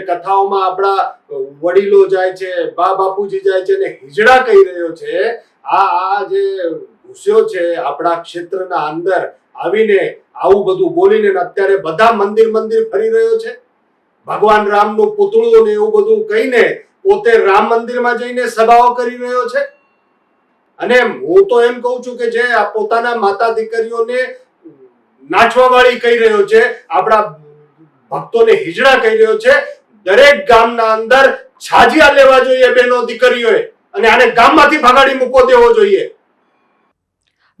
જે કથાઓમાં આપણા વડીલો જાય છે, બા બાપુજી જાય છે ને હિજડા કહી રહ્યો છે, આ આ જે ઘુસ્યો છે આપણા ક્ષેત્રના અંદર આવીને આવું બધું બોલીને અત્યારે બધા મંદિર મંદિર ફરી રહ્યો છે. ભગવાન રામનું પૂતળું ને એવું બધું કહીને પોતે રામ મંદિરમાં જઈને સભાઓ કરી રહ્યો છે. અને હું તો એમ કહું છું કે જે પોતાના માતા દીકરીઓને નાચવા વાળી કહી રહ્યો છે, આપણા ભક્તોને હિજડા કહી રહ્યો છે દરેક ગામના અંદર છાજિયા લેવા જોઈએ બેનો દીકરીઓએ અને આને ગામમાંથી ભગાડી મૂકો દેવો જોઈએ.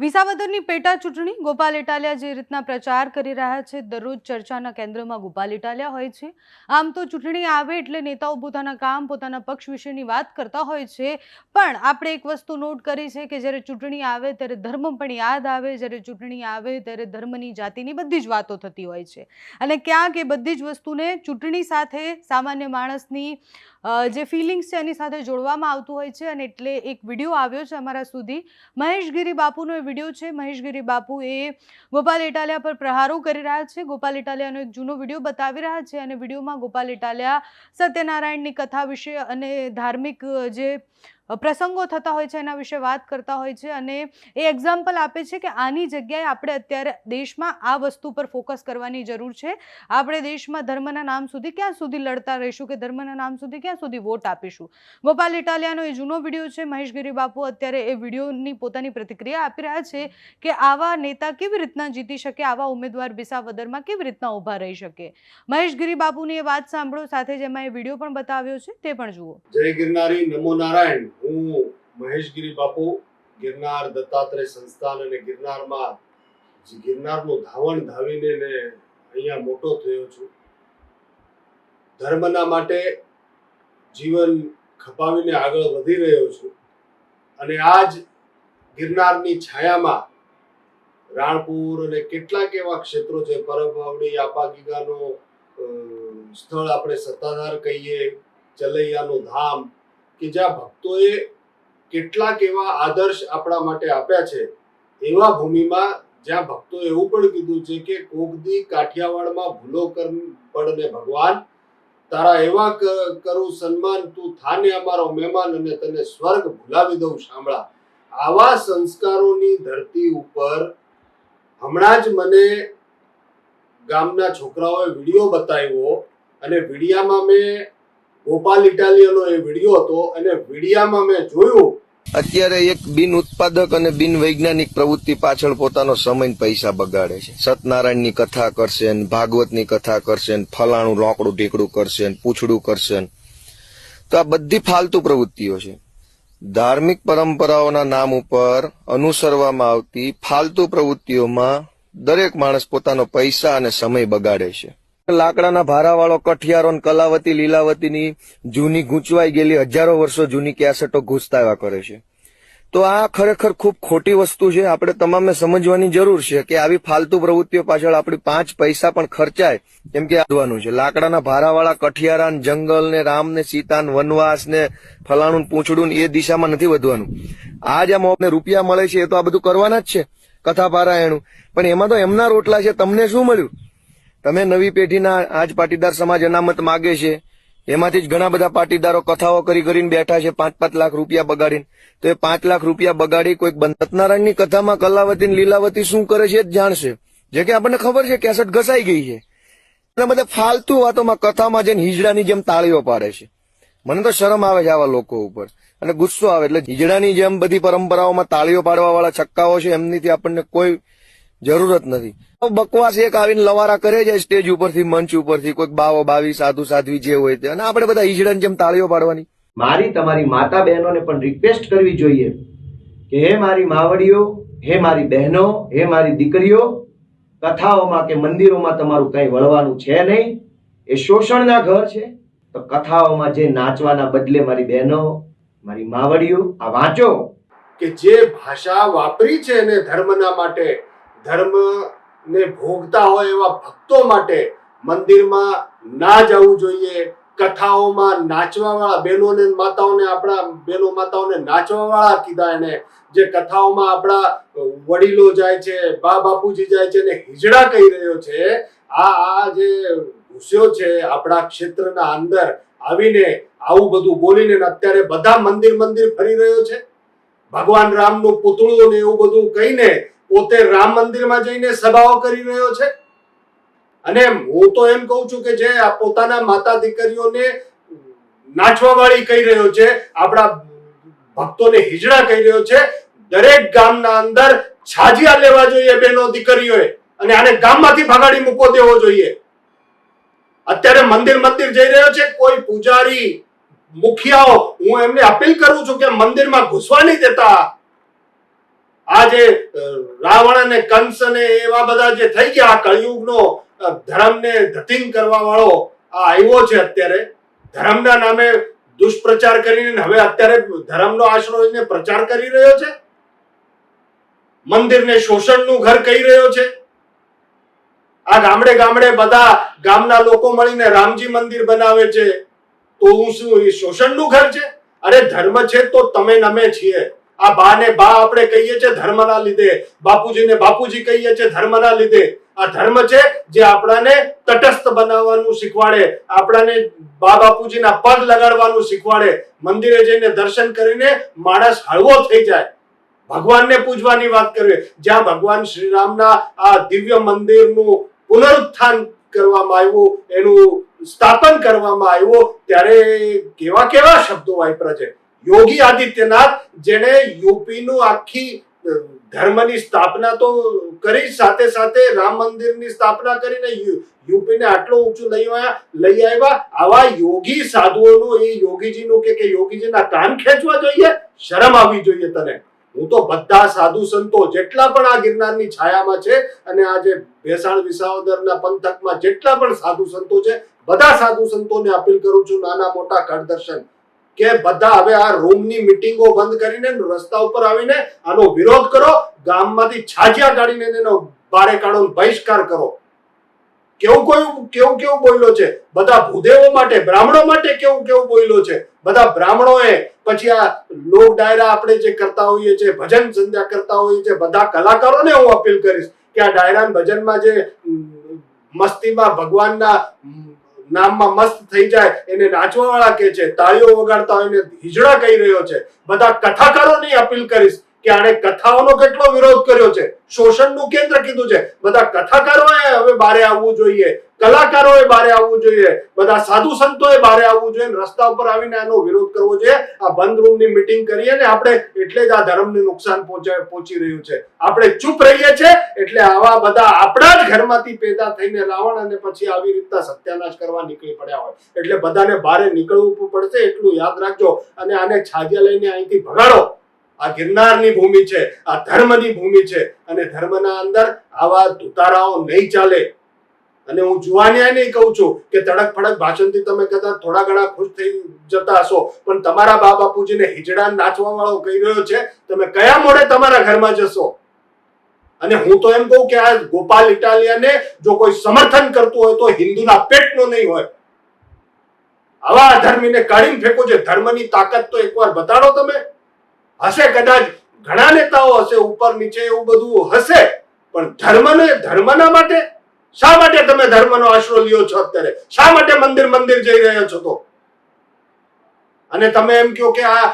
વિસાવદરની પેટા ચૂંટણી ગોપાલ ઇટાલિયા જે રીતના પ્રચાર કરી રહ્યા છે, દરરોજ ચર્ચાના કેન્દ્રમાં ગોપાલ ઇટાલિયા હોય છે. આમ તો ચૂંટણી આવે એટલે નેતાઓ પોતાના કામ, પોતાના પક્ષ વિશેની વાત કરતા હોય છે. પણ આપણે એક વસ્તુ નોટ કરી છે કે જ્યારે ચૂંટણી આવે ત્યારે ધર્મ પણ યાદ આવે, જ્યારે ચૂંટણી આવે ત્યારે ધર્મની જાતિની બધી જ વાતો થતી હોય છે. અને ક્યાંક એ બધી જ વસ્તુને ચૂંટણી સાથે સામાન્ય માણસની જે ફિલિંગ્સ છે એની સાથે જોડવામાં આવતું હોય છે. અને એટલે એક વીડિયો આવ્યો છે અમારા સુધી. મહેશગીરી બાપુનો એ વીડિયો છે મહેશગીરી બાપુ એ ગોપાલ ઇટાલિયા પર પ્રહારો કરી રહ્યા છે. ગોપાલ ઇટાલિયાનો એક જૂનો વીડિયો બતાવી રહ્યા છે અને વિડીયોમાં ગોપાલ ઇટાલિયા સત્યનારાયણની કથા વિશે અને ધાર્મિક જે પ્રસંગો થતા હોય છે, એના વિશે વાત કરતા હોય છે અને એ એક્ઝામ્પલ આપે છે કે આની જગ્યાએ આપણે અત્યારે દેશમાં આ વસ્તુ પર ફોકસ કરવાની જરૂર છે. આપણે દેશમાં ધર્મના નામ સુધી ક્યાં સુધી લડતા રહીશું કે ધર્મના નામ સુધી ક્યાં સુધી વોટ આપીશું? ગોપાલ ઇટાલિયાનો એ જૂનો વીડિયો છે. મહેશગીરી બાપુ અત્યારે એ વિડીયોની પોતાની પ્રતિક્રિયા આપી રહ્યા છે કે આવા નેતા કેવી રીતના જીતી શકે, આવા ઉમેદવાર બિસાવદરમાં કેવી રીતના ઊભા રહી શકે? મહેશગીરી બાપુની એ વાત સાંભળો, સાથે જ એમાં એ વીડિયો પણ બતાવ્યો છે, તે પણ જુઓ. જય ગિરનારી, નમો નારાયણ. હું મહેશગીરી બાપુ ગિરનાર દત્તાત્રેય સંસ્થાન અને ગિરનારમાં ગિરનારનું ધાવણ ધાવીને ને અહીંયા મોટો થયો છું. ધર્મના માટે જીવન ખપાવીને આગળ વધી રહ્યો છું. અને આજ ગિરનારની છાયામાં રાણપુર અને કેટલાક એવા ક્ષેત્રો છે, પરબવાવડી, આપાગીગાનો સ્થળ આપણે સત્તાધાર કહીએ, ચલૈયાનું ધામ કે જ્યાં ભક્તોએ કેટલાક એવા આદર્શ આપણા માટે આપ્યા છે, એવા ભૂમિમાં જ્યાં ભક્તોએ એવું પણ કીધું છે કે કોગદી કાઠિયાવાડમાં ભૂલો કર, પડને ભગવાન, તારા એવા કરું સન્માન તું થાને અમારો મહેમાન અને તને સ્વર્ગ ભૂલાવી દઉં શામળા. આવા સંસ્કારોની ધરતી ઉપર હમણાં જ મને ગામના છોકરાઓએ વીડિયો બતાવ્યો અને વિડીયામાં મેં ગોપાલ ઇટાલિયનો એ વીડિયો હતો અને વિડીયામાં મેં જોયું, અત્યારે એક બિન ઉત્પાદક અને બિન વૈજ્ઞાનિક પ્રવૃત્તિ પાછળ પોતાનો સમય પૈસા બગાડે છે. સત્યનારાયણની કથા કરશે ને ભાગવતની કથા કરશે ને ફલાણું રોકડું ઢીકડું કરશે ને પૂછડું કરશે તો આ બધી ફાલતુ પ્રવૃત્તિઓ છે. ધાર્મિક પરંપરાઓના નામ ઉપર અનુસરવામાં આવતી ફાલતુ પ્રવૃત્તિઓમાં દરેક માણસ પોતાનો પૈસા અને સમય બગાડે છે. લાકડાના ભારાવાળો કઠિયારો કલાવતી લીલાવતીની જૂની ગૂંચવાઈ ગયેલી હજારો વર્ષો જૂની કેસેટો ઘૂસતા એવા કરે છે. તો આ ખરેખર ખૂબ ખોટી વસ્તુ છે. આપણે તમામે સમજવાની જરૂર છે કે આવી ફાલતુ પ્રવૃત્તિઓ પાછળ આપણી પાંચ પૈસા પણ ખર્ચાય. કેમ કે આવવાનું છે. લાકડાના ભારાવાળા કઠિયારા જંગલ ને રામ ને સીતા વનવાસ ને ફલાણું, પૂંછડું એ દિશામાં નથી વધવાનું. આ જે મોને રૂપિયા મળે છે એ તો આ બધું કરવાના જ છે કથા પારાયણું પણ એમાં તો એમના રોટલા છે. તમને શું મળ્યું? તમે નવી પેઢીના આજ પાટીદાર સમાજ અનામત માગે છે, એમાંથી જ ઘણા બધા પાટીદારો કથાઓ કરી કરીને બેઠા છે પાંચ પાંચ લાખ રૂપિયા બગાડીને. તો એ પાંચ લાખ રૂપિયા બગાડી કોઈક સત્યનારાયણની કથામાં કલાવતી લીલાવતી શું કરે છે જ જાણશે. જે કે આપણને ખબર છે કેસેટ ઘસાઈ ગઈ છે. અને બધા ફાલતુ વાતોમાં કથામાં જઈને હિજડાની જેમ તાળીઓ પાડે છે. મને તો શરમ આવે છે આવા લોકો ઉપર. અને ગુસ્સો આવે, એટલે હિજડાની જેમ બધી પરંપરાઓમાં તાળીઓ પાડવા વાળા છક્કાઓ છે, એમનીથી આપણને કોઈ જરૂરત નથી. બકવાસ એક આવીને લવારા કરે છે સ્ટેજ ઉપરથી મંચ ઉપરથી કોઈક બાવો બાવી સાધુ સાધ્વી જે હોય તે. અને આપણે બધા ઈજડન જેમ તાળીઓ પાડવાની. મારી તમારી માતા બહેનોને પણ રિક્વેસ્ટ કરવી જોઈએ કે હે મારી માવડીઓ હે મારી બહેનો હે મારી દીકરીઓ કથાઓમાં કે મંદિરોમાં તમારું કંઈ વળવાનું છે નહીં? એ શોષણના ઘર છે. તો કથાઓમાં જે નાચવાના બદલે મારી બહેનો મારી માવડીઓ આ વાંચો. કે જે ભાષા વાપરી છે એને ધર્મના માટે ધર્મ ને ભોગતા હોય એવા ભક્તો માટે મંદિરમાં ના જવું જોઈએ, કથાઓમાં નાચવા વાળા બહેનોને, માતાઓને, આપણા બહેનો, માતાઓને નાચવા વાળા કીધા એને જે કથાઓમાં આપણા વડીલો જાય છે, બા બાપુજી જાય છે ને હિજડા કહી રહ્યો છે, આ આ જે ઘુસ્યો છે આપણા ક્ષેત્રના અંદર આવીને આવું બધું બોલીને અત્યારે બધા મંદિર મંદિર ફરી રહ્યો છે. ભગવાન રામનું પૂતળું ને એવું બધું કહીને પોતે રામ મંદિરમાં જઈને સભાઓ કરી રહ્યો છે. અને હું તો એમ કહું છું કે જે આ પોતાના માતા દીકરીઓને નાચવા વાળી કહી રહ્યો છે, આપણા ભક્તોને હિજડા કહી રહ્યો છે, દરેક ગામના અંદર છાજિયા લેવા જોઈએ બેનો દીકરીઓએ અને આને ગામમાંથી ભગાડી મૂકો દેવો જોઈએ. અત્યારે મંદિર મંદિર જઈ રહ્યો છે, કોઈ પૂજારી, મુખિયાઓ, હું એમને અપીલ કરું છું કે મંદિરમાં ઘૂસવા નહીં દેતા. આ રાવણ અને કંસ અને એવા બધા જે થઈ ગયા કળિયુગનો ધર્મને ધતિંગ કરવા વાળો આ આવ્યો છે અત્યારે. ધર્મના નામે દુષ્પ્રચાર કરીને હવે અત્યારે ધર્મનો આશરો એને પ્રચાર કરી રહ્યો છે. મંદિરને શોષણનું ઘર કહી રહ્યો છે. આ ગામડે ગામડે બધા ગામના લોકો મળીને રામજી મંદિર બનાવે છે. તો હું શું શોષણનું ઘર છે? અરે ધર્મ છે તો તમે નમે છીએ. આ બા ને બા આપણે કહીએ છીએ ધર્મના લીધે. બાપુજીને બાપુજી કહીએ છીએ ધર્મના લીધે. આ ધર્મ છે જે આપણાને તટસ્થ બનાવવાનું શીખવાડે. આપણાને બા બાપુજીના પગ લગાડવાનું શીખવાડે. મંદિરે જઈને દર્શન કરીને માણસ હળવો થઈ જાય. ભગવાનને પૂજવાની વાત કરીએ જ્યાં ભગવાન શ્રી રામના આ દિવ્ય મંદિરનું પુનરુત્થાન કરવામાં આવ્યું, એનું સ્થાપન કરવામાં આવ્યું, ત્યારે કેવા કેવા શબ્દો વાપરા છે. યોગી આદિત્યનાથ, જેણે યુપીનું આખી ધર્મની સ્થાપના તો કરી, સાથે સાથે રામ મંદિરની સ્થાપના કરીને યુપીને આટલો ઊંચું લઈ આવ્યા લઈ આવ્યા. આવા યોગી સાધુઓનું એ યોગીજીનું કે યોગીજીના કાન ખેંચવા જોઈએ? શરમ આવવી જોઈએ તને. હું તો બધા સાધુ સંતો જેટલા પણ આ ગિરનારની છાયામાં છે અને આ જે ભેસાણ વિસાવદરના પંથકમાં જેટલા પણ સાધુ સંતો છે, બધા સાધુ સંતોને અપીલ કરું છું નાના મોટા કર દર્શન કે બધા હવે આ રૂમની મિટિંગો બંધ કરીને રસ્તા ઉપર આવીને આનો વિરોધ કરો, ગામમાંથી છાજિયા કાઢીને એનો બારે કાઢો બહિષ્કાર કરો. કેવું કોયું કેવું કેવું બોલ્યો છે? બધા ભૂદેવો માટે, બ્રાહ્મણો માટે કેવું કેવું બોલ્યો છે? બધા બ્રાહ્મણોએ પછી આ લોક ડાયરા આપણે જે કરતા હોઈએ છીએ, ભજન સંધ્યા કરતા હોઈએ છીએ, બધા કલાકારોને હું અપીલ કરીશ કે આ ડાયરા ભજનમાં જે મસ્તીમાં ભગવાનના નામમાં મસ્ત થઈ જાય એને નાચવા વાળા કે છે, તાળીઓ વગાડતા હોય એને હિજડા કહી રહ્યો છે. બધા કથાકારોની અપીલ કરીશ. કે આણે કથાઓનો કેટલો વિરોધ કર્યો છે? શોષણનું કેન્દ્ર કીધું છે. બધા કથાકારોએ હવે બારે આવવું જોઈએ. કલાકારોએ બારે આવવું જોઈએ. બધા સાધુ સંતોએ બારે આવવું જોઈએ. રસ્તા ઉપર આવીને આનો વિરોધ કરવો જોઈએ. આ બંધ રૂમની મીટિંગ કરીએ ને આપણે એટલે જ આ ધર્મને નુકસાન પહોંચે, પહોંચી રહ્યું છે. આપણે ચૂપ રહીએ છીએ એટલે આવા બધા આપણા જ ઘરમાંથી પેદા થઈને રાવણ અને પછી આવી રીતના સત્યાનાશ કરવા નીકળી પડ્યા હોય. એટલે બધાને બારે નીકળવું પડશે એટલું યાદ રાખજો અને આને છાજિયા લઈને અહીંથી ભગાડો. આ ગિરનારની ભૂમિ છે, આ ધર્મની ભૂમિ છે અને ધર્મના અંદર આવા ધુતારાઓ નહીં ચાલે. અને હું જુવાનિયા નહીં કહું છું કે તડક ફડક ભાષણથી તમે કદાચ થોડા ઘણા ખુશ થઈ જતા હશો, પણ તમારા બા બાપુજીને હિજડા નાચવા વાળો કહી રહ્યો છે, તમે કયા મોડે તમારા ઘરમાં જશો? અને હું તો એમ કહું કે આ ગોપાલ ઇટાલિયાને જો કોઈ સમર્થન કરતું હોય તો હિન્દુના પેટનો નહીં હોય. આવા અધર્મીને કાઢીને ફેંકો છે ધર્મની તાકાત તો એકવાર બતાડો તમે. હશે કદાચ ઘણા નેતાઓ હશે, ઉપર, નીચે એવું બધું હશે, પણ ધર્મને, ધર્મના માટે? શા માટે તમે ધર્મનો આશરો લ્યો છો અત્યારે? શા માટે મંદિર મંદિર જઈ રહ્યા છો તો? અને તમે એમ કહો કે આ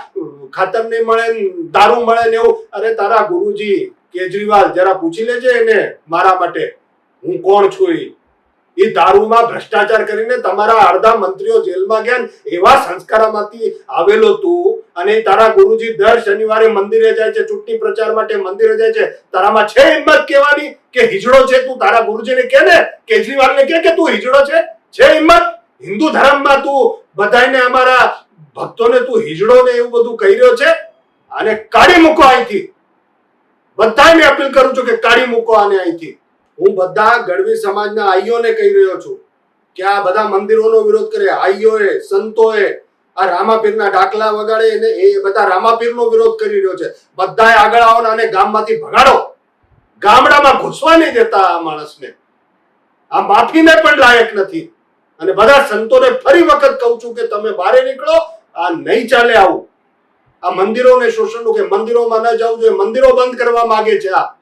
ખાતર નહીં મળે, દારૂ મળે ને એવું? અરે તારા ગુરુજી, કેજરીવાલ, જરા પૂછી લેજે એને મારા માટે. હું કોણ છું એ દારૂમાં ભ્રષ્ટાચાર કરીને તમારા અડધા મંત્રીઓ જેલમાં ગયા એવા સંસ્કારમાંથી આવેલો તું અને તારા ગુરુજી દર શનિવારે મંદિરે જાય છે, ચૂંટણી પ્રચાર માટે મંદિરે જાય છે. તારામાં છે હિંમત કહેવાની કે હિજડો છે તું? તારા ગુરુજીને કે ને? કેજરીવાલને કે કે તું હિજડો છે? છે હિંમત? હિન્દુ ધર્મમાં તું બધાને અમારા ભક્તોને તું હિજડો ને એવું બધું કહી રહ્યો છે? અને કાઢી મૂકો અહીંથી. બધાને અપીલ કરું છું કે કાઢી મૂકો આને અહીંથી. હું બધા ગઢવી સમાજના આઈઓને કહી રહ્યો છું કે આ બધા મંદિરોનો વિરોધ કરે. આઈઓએ, સંતોએ આ રામાપીરના ડાકલા વગાડે અને એ બધા રામાપીરનો વિરોધ કરી રહ્યો છે. બધા આગળ આવો અને ગામમાંથી ભગાડો. ગામડામાં ઘૂસવા નહીં દેતા આ માણસને. આ માફીને પણ લાયક નથી. અને બધા સંતોને ફરી વખત કહું છું કે તમે બહાર નીકળો, આ નહીં ચાલે આવું. આ મંદિરોને શોષણનું કે મંદિરોમાં ન જવું જોઈએ. મંદિરો બંધ કરવા માંગે છે આ.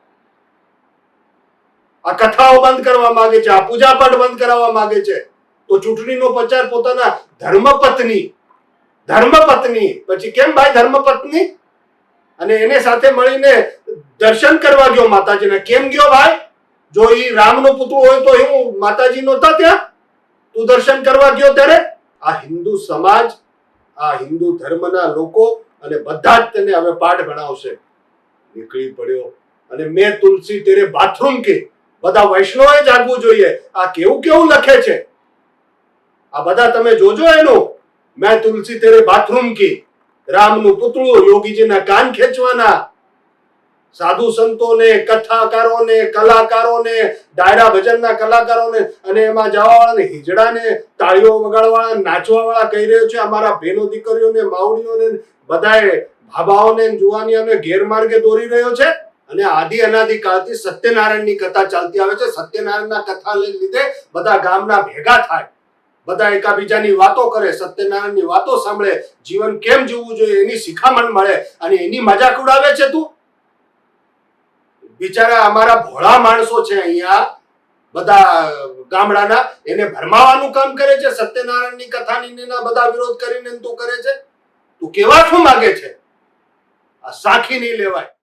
આ કથાઓ બંધ કરવા માંગે છે. આ પૂજાપાઠ બંધ કરાવવા માંગે છે. તો ચૂંટણીનો પ્રચાર પોતાના ધર્મપત્ની ધર્મપત્ની. પછી કેમ ભાઈ ધર્મપત્ની? અને એને સાથે મળીને દર્શન કરવા ગયો માતાજીના. કેમ ગયો ભાઈ? જો એ રામનું પુત્ર હોય તો હું માતાજી નહોતા ત્યાં? તું દર્શન કરવા ગયો ત્યારે? આ હિન્દુ સમાજ, આ હિન્દુ ધર્મના લોકો અને બધા જ તેને હવે પાઠ ભણાવશે. નીકળી પડ્યો. અને મેં તુલસી તેરે બાથરૂમ કે બધા વૈષ્ણવે જાગવું જોઈએ. આ કેવું કેવું લખે છે? આ બધા તમે જોજો એનું. મેં તુલસી તેરે બાથરૂમ કી રામનું પુતળું યોગીજીના કાન ખેંચવાના. સાધુ સંતોને, કથાકારોને, કલાકારોને, ડાયરા ભજનના કલાકારોને અને એમાં જવાવાળાને, હિજડાને, તાળીઓ વગાડવાળા, નાચવાવાળા કહી રહ્યો છે, અમારા બહેનો દીકરીઓને, માવડીઓને, બધાએ ભાભાઓને, જુવાનીઓને ગેરમાર્ગે દોરી રહ્યો છે અને આદિ અનાદિ કાળથી સત્યનારાયણની કથા ચાલતી આવે છે. સત્યનારાયણના કથા લીધે બધા ગામના ભેગા થાય. બધા એકાબીજાની વાતો કરે, સત્યનારાયણની વાતો સાંભળે, જીવન કેમ જીવવું જોઈએ એની શિખામણ મળે અને એની મજાક ઉડાવે છે તું? બિચારા અમારા ભોળા માણસો છે અહીંયા, બધા ગામડાના, એને ભરમાવાનું કામ કરે છે, સત્યનારાયણની કથાની બધા વિરોધ કરીને તું કરે છે? તું કેવા શું માગે છે? આ સાખી નહીં લેવાય.